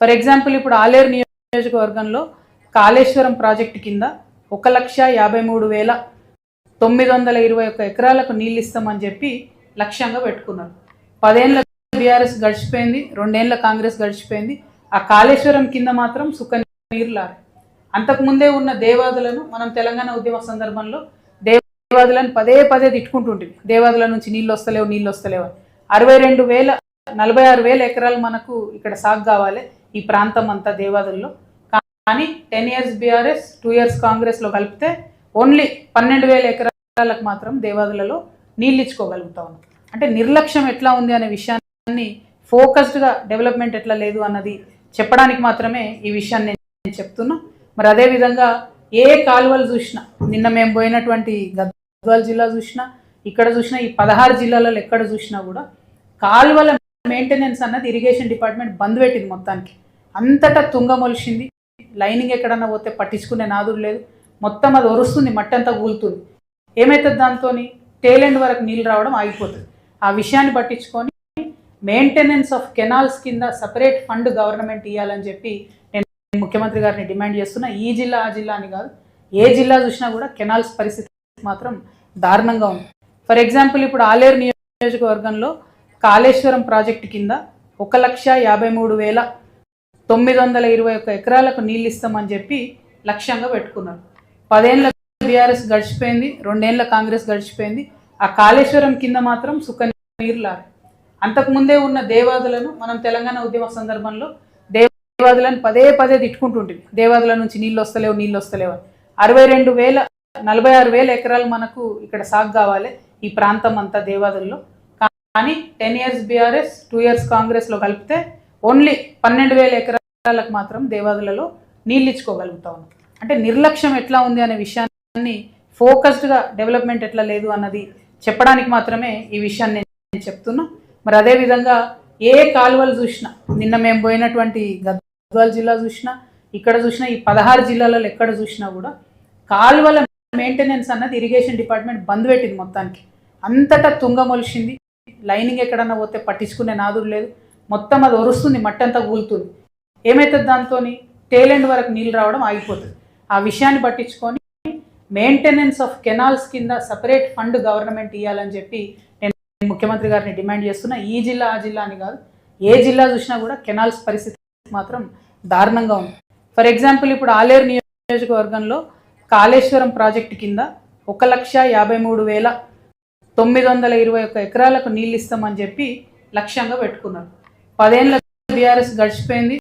For example ఇప్పుడు ఆలేరు నియోజకవర్గంలో Kaleshwaram project కింద ఒక లక్ష యాభై మూడు వేల తొమ్మిది వందల ఇరవై ఒక్క ఎకరాలకు నీళ్ళు ఇస్తామని చెప్పి లక్ష్యంగా పెట్టుకున్నారు. పదేళ్ళ బీఆర్ఎస్ గడిచిపోయింది రెండేళ్ళ కాంగ్రెస్ గడిచిపోయింది. ఆ కాళేశ్వరం కింద మాత్రం సుఖ నీరు లారు. అంతకుముందే ఉన్న దేవాదులను మనం తెలంగాణ ఉద్యమ సందర్భంలో దేవాదులను పదే పదే తిట్టుకుంటుంటుంది దేవాదుల నుంచి నీళ్ళు వస్తలేవు నీళ్ళు వస్తలేవు అరవై రెండు వేల నలభై ఆరు వేల ఎకరాలు మనకు ఇక్కడ సాగు కావాలి. ఈ ప్రాంతం అంతా దేవాదుల్లో. కానీ ten years BRS two years కాంగ్రెస్లో కలిపితే ఓన్లీ పన్నెండు వేల ఎకరాలకు మాత్రం దేవాదులలో నీళ్ళు ఇచ్చుకోగలుగుతా ఉన్నాం. అంటే నిర్లక్ష్యం ఎట్లా ఉంది అనే విషయాన్ని ఫోకస్డ్గా డెవలప్మెంట్ ఎట్లా లేదు అన్నది చెప్పడానికి మాత్రమే ఈ విషయాన్ని నేను చెప్తున్నా. మరి అదేవిధంగా ఏ కాలువలు చూసినా నిన్న మేము పోయినటువంటి గద్వాల జిల్లా చూసినా ఇక్కడ చూసినా ఈ పదహారు జిల్లాలలో ఎక్కడ చూసినా కూడా కాలువల మెయింటెనెన్స్ అన్నది ఇరిగేషన్ డిపార్ట్మెంట్ బంద్ పెట్టింది మొత్తానికి. అంతటా తుంగమొలిసింది లైనింగ్ ఎక్కడన్నా పోతే పట్టించుకునే నాదుడు లేదు. మొత్తం అది ఒరుస్తుంది మట్టి అంతా కూలుతుంది ఏమవుతుంది దాంతో టేలెండ్ వరకు నీళ్ళు రావడం ఆగిపోతుంది. ఆ విషయాన్ని పట్టించుకొని మెయింటెనెన్స్ ఆఫ్ కెనాల్స్ కింద సపరేట్ ఫండ్ గవర్నమెంట్ ఇవ్వాలని చెప్పి నేను ముఖ్యమంత్రి గారిని డిమాండ్ చేస్తున్నా. ఈ జిల్లా ఆ జిల్లా అని కాదు. ఏ జిల్లా చూసినా కూడా కెనాల్స్ పరిస్థితి మాత్రం దారుణంగా ఉంది. ఫర్ ఎగ్జాంపుల్ ఇప్పుడు ఆలేరు నియోజకవర్గంలో కాళేశ్వరం ప్రాజెక్టు కింద ఒక లక్ష యాభై మూడు వేల తొమ్మిది వందల ఇరవై ఒక్క ఎకరాలకు నీళ్ళు ఇస్తామని చెప్పి లక్ష్యంగా పెట్టుకున్నారు. పదేళ్ళ బీఆర్ఎస్ గడిచిపోయింది రెండేళ్ళ కాంగ్రెస్ గడిచిపోయింది. ఆ కాళేశ్వరం కింద మాత్రం సుఖ నీరు లారు. అంతకుముందే ఉన్న దేవాదులను మనం తెలంగాణ ఉద్యమ సందర్భంలో దేవాదులను పదే పదే తిట్టుకుంటుంటుంది దేవాదుల నుంచి నీళ్ళు వస్తలేవు నీళ్ళు వస్తలేవు అని. అరవై రెండు వేల నలభై ఆరు వేల ఎకరాలు మనకు ఇక్కడ సాగు కావాలి ఈ ప్రాంతం అంతా దేవాదుల్లో. కానీ ten years BRS two years కాంగ్రెస్లో కలిపితే ఓన్లీ పన్నెండు వేల ఎకరాలు ఎకరాలకు మాత్రం దేవాదులలో నీళ్ళు ఇచ్చుకోగలుగుతా ఉన్నాం అంటే నిర్లక్ష్యం ఎట్లా ఉంది అనే విషయాన్ని ఫోకస్డ్గా డెవలప్మెంట్ ఎట్లా లేదు అన్నది చెప్పడానికి మాత్రమే ఈ విషయాన్ని నేను చెప్తున్నా. మరి అదేవిధంగా ఏ కాలువలు చూసినా నిన్న మేము పోయినటువంటి గద్వాల జిల్లా చూసినా ఇక్కడ చూసినా ఈ పదహారు జిల్లాలలో ఎక్కడ చూసినా కూడా కాలువల మెయింటెనెన్స్ అన్నది ఇరిగేషన్ డిపార్ట్మెంట్ బంద్ పెట్టింది మొత్తానికి. అంతటా తుంగమొలిసింది లైనింగ్ ఎక్కడన్నా పోతే పట్టించుకునే నాదురు లేదు. మొత్తం అది ఒరుస్తుంది మట్టంతా కూలుతుంది. ఏమవుతుంది దాంతో టేలెండ్ వరకు నీళ్ళు రావడం ఆగిపోతుంది. ఆ విషయాన్ని పట్టించుకొని మెయింటెనెన్స్ ఆఫ్ కెనాల్స్ కింద సపరేట్ ఫండ్ గవర్నమెంట్ ఇవ్వాలని చెప్పి నేను ముఖ్యమంత్రి గారిని డిమాండ్ చేస్తున్నా. ఈ జిల్లా ఆ జిల్లా అని కాదు. ఏ జిల్లా చూసినా కూడా కెనాల్స్ పరిస్థితి మాత్రం దారుణంగా ఉంది. ఫర్ ఎగ్జాంపుల్ ఇప్పుడు ఆలేరు నియోజకవర్గంలో కాళేశ్వరం ప్రాజెక్టు కింద ఒక లక్ష యాభై మూడు వేల తొమ్మిది వందల ఇరవై ఒక్క ఎకరాలకు నీళ్ళు ఇస్తామని చెప్పి లక్ష్యంగా పెట్టుకున్నారు. పదేళ్ళ బీఆర్ఎస్ గడిచిపోయింది.